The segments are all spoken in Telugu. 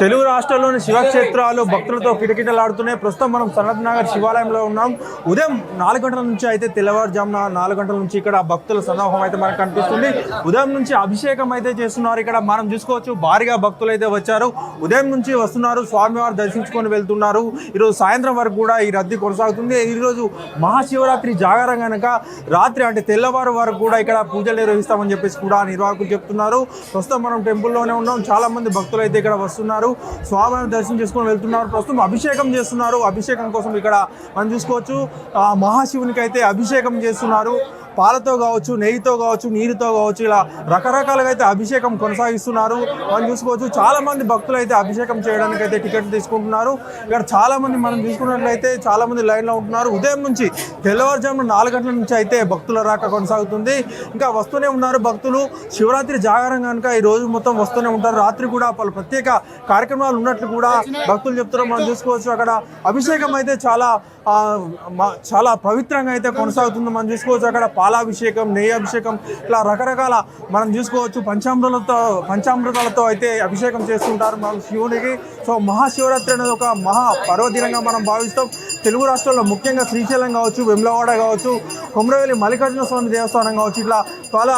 తెలుగు రాష్ట్రాల్లోని శివక్షేత్రాలు భక్తులతో కిటకిటలాడుతున్నాయి ప్రస్తుతం మనం సనత్ నగర్ శివాలయంలో ఉన్నాం. ఉదయం నాలుగు గంటల నుంచి అయితే తెల్లవారుజామున నాలుగు గంటల నుంచి ఇక్కడ భక్తుల సన్నాహం అయితే మనకు కనిపిస్తుంది. ఉదయం నుంచి అభిషేకం అయితే చేస్తున్నారు. ఇక్కడ మనం చూసుకోవచ్చు భారీగా భక్తులు అయితే వచ్చారు. ఉదయం నుంచి వస్తున్నారు స్వామివారు దర్శించుకొని వెళ్తున్నారు. ఈరోజు సాయంత్రం వరకు కూడా ఈ రద్దీ కొనసాగుతుంది. ఈరోజు మహాశివరాత్రి జాగారం కనుక రాత్రి అంటే తెల్లవారు వరకు కూడా ఇక్కడ పూజలు నిర్వహిస్తామని చెప్పేసి కూడా నిర్వాహకులు చెప్తున్నారు. ప్రస్తుతం మనం టెంపుల్లోనే ఉన్నాం. చాలా మంది భక్తులు అయితే ఇక్కడ వస్తున్నారు స్వామిని దర్శనం చేసుకొని వెళ్తున్నారు. ప్రస్తుతం అభిషేకం చేస్తున్నారు. అభిషేకం కోసం ఇక్కడ మనం చూసుకోవచ్చు. ఆ మహాశివునికి అయితే అభిషేకం చేస్తున్నారు. పాలతో కావచ్చు నెయ్యితో కావచ్చు నీరుతో కావచ్చు ఇలా రకరకాలుగా అయితే అభిషేకం కొనసాగిస్తున్నారు. మనం చూసుకోవచ్చు చాలా మంది భక్తులు అయితే అభిషేకం చేయడానికి అయితే టికెట్ తీసుకుంటున్నారు. ఇక్కడ చాలా మంది మనం చూసుకున్నట్లయితే చాలా మంది లైన్లో ఉంటున్నారు. ఉదయం నుంచి తెల్లవారుజామున నాలుగు గంటల నుంచి అయితే భక్తుల రాక కొనసాగుతుంది. ఇంకా వస్తూనే ఉన్నారు భక్తులు. శివరాత్రి జాగారం కనుక ఈ రోజు మొత్తం వస్తూనే ఉంటారు. రాత్రి కూడా పలు ప్రత్యేక కార్యక్రమాలు ఉన్నట్లు కూడా భక్తులు చెప్తున్నారు. మనం చూసుకోవచ్చు అక్కడ అభిషేకం అయితే చాలా చాలా పవిత్రంగా అయితే కొనసాగుతుంది. మనం చూసుకోవచ్చు అక్కడ పాలాభిషేకం నెయ్యి అభిషేకం ఇలా రకరకాల మనం చూసుకోవచ్చు. పంచామృతాలతో పంచామృతాలతో అయితే అభిషేకం చేస్తుంటారు మనం శివునికి. సో మహాశివరాత్రి అనేది ఒక మహా పర్వదినంగా మనం భావిస్తాం. తెలుగు రాష్ట్రాల్లో ముఖ్యంగా శ్రీశైలం కావచ్చు వెమ్లవాడ కావచ్చు కొమరవెల్లి మల్లికార్జున స్వామి దేవస్థానం కావచ్చు ఇట్లా చాలా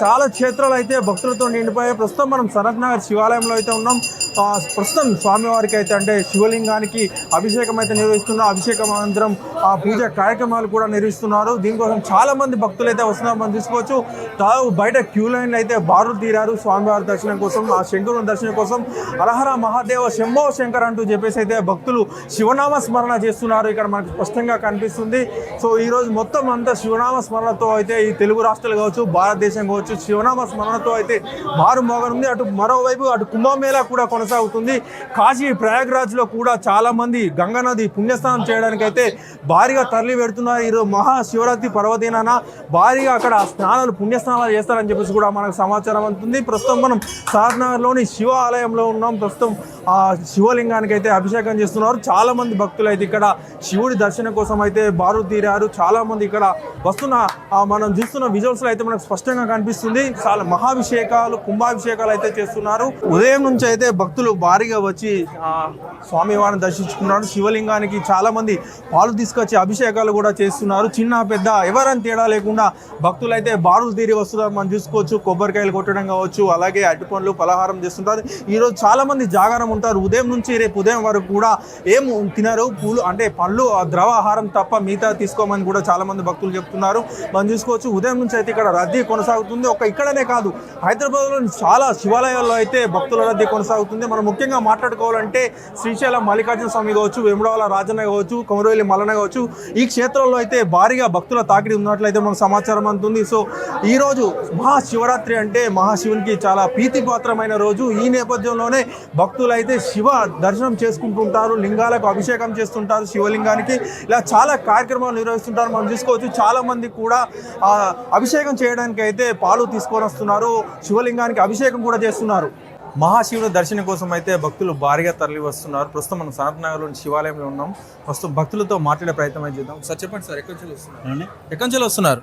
చాలా క్షేత్రాలు అయితే భక్తులతో నిండిపోయాయి. ప్రస్తుతం మనం సనత్ నగర్ శివాలయంలో అయితే ఉన్నాం. ప్రస్తుతం స్వామివారికి అయితే అంటే శివలింగానికి అభిషేకం అయితే నిర్వహిస్తున్న అభిషేకం అనంతరం ఆ పూజ కార్యక్రమాలు కూడా నిర్వహిస్తున్నారు. దీనికోసం చాలా మంది భక్తులు అయితే వస్తున్నారు. మనం చూసుకోవచ్చు దాదాపు బయట క్యూ లైన్లు అయితే బారు తీరారు స్వామివారి దర్శనం కోసం ఆ శంకరుని దర్శనం కోసం. అలహర మహాదేవ శంభో శంకర్ అంటూ చెప్పేసి అయితే భక్తులు శివనామ స్మరణ చేస్తున్నారు. ఇక్కడ మనకు స్పష్టంగా కనిపిస్తుంది. సో ఈ రోజు మొత్తం అంతా శివనామ స్మరణతో అయితే ఈ తెలుగు రాష్ట్రాలు కావచ్చు భారతదేశం కావచ్చు శివనామ స్మరణతో అయితే మారు మోగనుంది అటు మరోవైపు అటు కుంభమేళా కూడా కొనసాగుతుంది. కాశీ ప్రయాగ్రాజ్లో కూడా చాలామంది గంగానది గంగా నది పుణ్యస్నానం చేయడానికి అయితే భారీగా తరలి పెడుతున్నారు ఈరోజు మహాశివరాత్రి పర్వదినాన భారీగా అక్కడ స్నానాలు పుణ్యస్నానాలు చేస్తారని చెప్పేసి కూడా మనకు సమాచారం అందుతుంది. ప్రస్తుతం మనం సార్నగర్లోని శివ ఆలయంలో ఉన్నాం. ప్రస్తుతం ఆ శివలింగానికి అయితే అభిషేకం చేస్తున్నారు. చాలా మంది భక్తులు అయితే ఇక్కడ శివుడి దర్శనం కోసం అయితే బారు తీరారు. చాలా మంది ఇక్కడ వస్తున్న మనం చూస్తున్న విజువల్స్లో అయితే మనకు స్పష్టంగా కనిపిస్తుంది. చాలా మహాభిషేకాలు కుంభాభిషేకాలు అయితే చేస్తున్నారు. ఉదయం నుంచి అయితే భక్తులు భారీగా వచ్చి స్వామివారిని దర్శించుకున్నారు శివలింగానికి చాలా మంది పాలు తీసుకొచ్చి అభిషేకాలు కూడా చేస్తున్నారు. చిన్న పెద్ద ఎవరని తేడా లేకుండా భక్తులు అయితే బారులు తీరి వస్తున్నారు. మనం చూసుకోవచ్చు కొబ్బరికాయలు కొట్టడం కావచ్చు అలాగే అరటిపండ్లు పలహారం చేస్తుంటారు. ఈ రోజు చాలా మంది జాగారం ఉంటారు. ఉదయం నుంచి రేపు ఉదయం వరకు కూడా ఏం తినరు. పూలు అంటే పళ్ళు ద్రవ ఆహారం తప్ప మిగతా తీసుకోమని కూడా చాలామంది భక్తులు చెప్తున్నారు. మనం చూసుకోవచ్చు ఉదయం నుంచి అయితే ఇక్కడ రద్దీ కొనసాగుతుంది. ఒక ఇక్కడనే కాదు హైదరాబాద్లో చాలా శివాలయాల్లో అయితే భక్తుల రద్దీ కొనసాగుతుంది. మనం ముఖ్యంగా మాట్లాడుకోవాలంటే శ్రీశైలం మల్లికార్జున స్వామి కావచ్చు వెముడవల రాజన్న కావచ్చు కొమరవెల్లి మల్లన్న కావచ్చు ఈ క్షేత్రంలో అయితే భారీగా భక్తుల తాకిడి ఉన్నట్లయితే మనకు సమాచారం అందుతుంది. సో ఈ రోజు మహాశివరాత్రి అంటే మహాశివునికి చాలా ప్రీతిపాత్రమైన రోజు. ఈ నేపథ్యంలోనే భక్తులైతే అయితే శివ దర్శనం చేసుకుంటుంటారు లింగాలకు అభిషేకం చేస్తుంటారు శివలింగానికి ఇలా చాలా కార్యక్రమాలు నిర్వహిస్తుంటారు. మనం చూసుకోవచ్చు చాలా మంది కూడా ఆ, అభిషేకం చేయడానికి అయితే పాలు తీసుకొని వస్తున్నారు శివలింగానికి అభిషేకం కూడా చేస్తున్నారు. మహాశివుని దర్శనం కోసం అయితే భక్తులు భారీగా తరలి వస్తున్నారు. ప్రస్తుతం మనం సనత్ నగర్లోని శివాలయంలో ఉన్నాం. ప్రస్తుతం భక్తులతో మాట్లాడే ప్రయత్నం అయితే చేద్దాం. సార్ చెప్పండి సార్ ఎక్కడి నుంచి వస్తున్నారు? ఎక్కడి నుంచి వస్తున్నారు?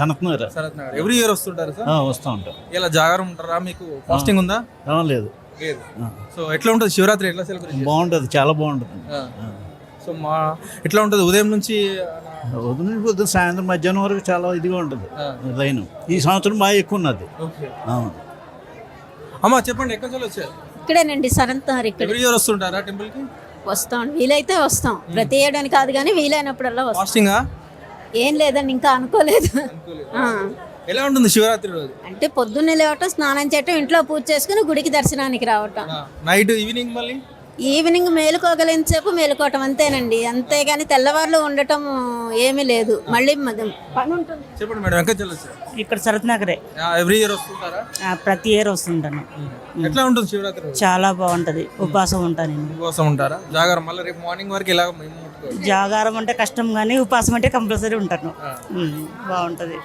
సనత్నగర్ సనత్ నగర్. ఎవ్రీ ఇయర్ వస్తుంటారు సార్? వస్తూ ఉంటాం. ఇలా జాగారం ఉంటారా? మీకు ఫాస్టింగ్ ఉందా? లేదు. లేదు. సో ఎట్లా ఉంటుంది శివరాత్రి? ఎట్లా సెలబ్రేట్ బాగుంటుంది చాలా బాగుంటుంది. సో మా ఎట్లా ఉంటుంది ఉదయం నుంచి? ఉదయం పొద్దున సాయంత్రం మధ్యాహ్నం వరకు చాలా ఇదిగా ఉంటుంది. లైన్ ఈ సంవత్సరం బాగా ఎక్కువ ఉన్నది. ఓకే. అవును అమ్మా చెప్పండి ఎక్కడి నుంచి వచ్చారు? ఇక్కడేనండి సరంతారు ఇక్కడ. ఎవ్రీ ఇయర్ వస్తుంటారా టెంపుల్కి వస్తాం వీలైతే వస్తాం. ప్రతి ఏడాది కాదు కానీ వీలైనప్పుడల్లా వస్తాం. ఫాస్టింగ్? ఏం లేదండి ఇంకా అనుకోలేదు. ఎలా ఉంటుంది శివరాత్రి రోజు? అంటే పొద్దున్నే లేవటం స్నానం చేయటం ఇంట్లో పూజ చేసుకుని గుడికి దర్శనానికి రావటం. నైట్ ఈవినింగ్ మళ్ళీ? ఈవినింగ్ మేలుకోగలింతసేపు మేలుకోవటం అంతేనండి. అంతేగాని తెల్లవారులు ఉండటం ఏమీ లేదు. మళ్ళీ పని ఉంటుంది. చెప్పండి మేడం ఎక్కడ ఇక్కడ శరత్ నగరే ఎవ్రీ ఇయర్ వస్తుంటారా? ఆ, ప్రతి ఇయర్ వస్తుంటాను. ఎట్లా ఉంటుంది శివరాత్రి రోజు? చాలా బాగుంటది. ఉపవాసం ఉంటాను నేను. కోసం ఉంటారా? జాగారం మళ్ళీ రేపు మార్నింగ్ వరకు ఇలా మేము ముట్టుకోవాలి. జాగారం అంటే కష్టం కానీ ఉపవాసం అంటే కంపల్సరీ ఉంటాను. ఉమ్, బాగుంటది.